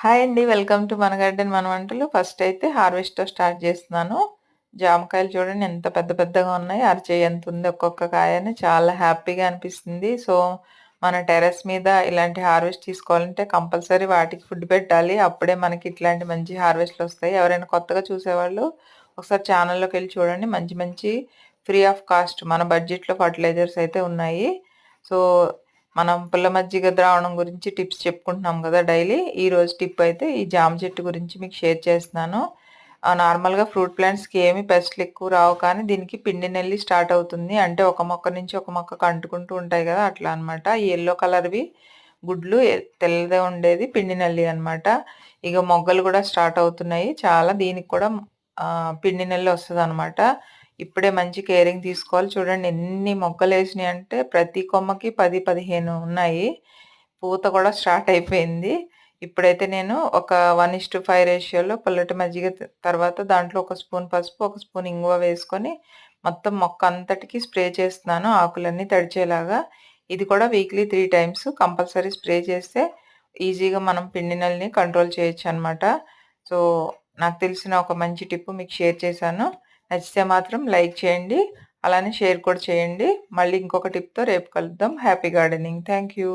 Hi అండి. Welcome to మన garden మన వంటలు. ఫస్ట్ అయితే హార్వెస్ట్‌తో స్టార్ట్ చేస్తున్నాను. జామకాయలు చూడండి ఎంత పెద్ద పెద్దగా ఉన్నాయి. అరచేయంత ఉంది ఒక్కొక్క కాయని. చాలా హ్యాపీగా అనిపిస్తుంది. సో, మన టెర్రస్ మీద ఇలాంటి హార్వెస్ట్ తీసుకోవాలంటే కంపల్సరీ వాటికి ఫుడ్ పెట్టాలి. అప్పుడే మనకి ఇట్లాంటి మంచి హార్వెస్ట్లు వస్తాయి ఎవరైనా కొత్తగా చూసేవాళ్ళు ఒకసారి ఛానల్లోకి వెళ్ళి చూడండి. మంచి మంచి ఫ్రీ ఆఫ్ కాస్ట్ మన బడ్జెట్‌లో ఫర్టిలైజర్స్ అయితే ఉన్నాయి. సో, మనం పుల్ల మజ్జిగ ద్రావణం గురించి టిప్స్ చెప్పుకుంటున్నాం కదా డైలీ. ఈరోజు టిప్ అయితే ఈ జామ చెట్టు గురించి మీకు షేర్ చేస్తున్నాను. నార్మల్‌గా ఫ్రూట్ ప్లాంట్స్‌కి ఏమి పెస్ట్‌లు ఎక్కువ రావు కానీ దీనికి పిండి నెల్లి స్టార్ట్ అవుతుంది. అంటే ఒక మొక్క నుంచి ఒక మొక్కకు అంటుకుంటూ ఉంటాయి కదా! అట్లా అనమాట ఈ కలర్‌వి గుడ్లు తెల్లదే తెల్లగా ఉండేది పిండి నెల్లి అనమాట ఇగ మొగ్గలు కూడా స్టార్ట్ అవుతున్నాయి. చాలా దీనికి కూడా పిండి పిండి వస్తుంది అనమాట ఇప్పుడే మంచి కేరింగ్ తీసుకోవాలి. చూడండి ఎన్ని మొక్కలు వేసినాయి అంటే ప్రతి కొమ్మకి 10, 15 ఉన్నాయి. పూత కూడా స్టార్ట్ అయిపోయింది. ఇప్పుడైతే నేను ఒక 1:5 రేషియోలో పుల్లటి మజ్జిగ తర్వాత దాంట్లో ఒక స్పూన్ పసుపు, ఒక స్పూన్ ఇంగువ వేసుకొని మొత్తం మొక్క అంతటికి స్ప్రే చేస్తున్నాను ఆకులన్నీ తడిచేలాగా. ఇది కూడా weekly three times compulsory spray చేస్తే ఈజీగా మనం పిండినల్ని కంట్రోల్ చేయొచ్చు అనమాట సో, నాకు తెలిసిన ఒక మంచి టిప్ మీకు షేర్ చేశాను. నచ్చితే మాత్రం లైక్ చేయండి. అలానే షేర్ కూడా చేయండి. మళ్ళీ ఇంకొక టిప్‌తో రేపు కలుద్దాం. Happy gardening. Thank you.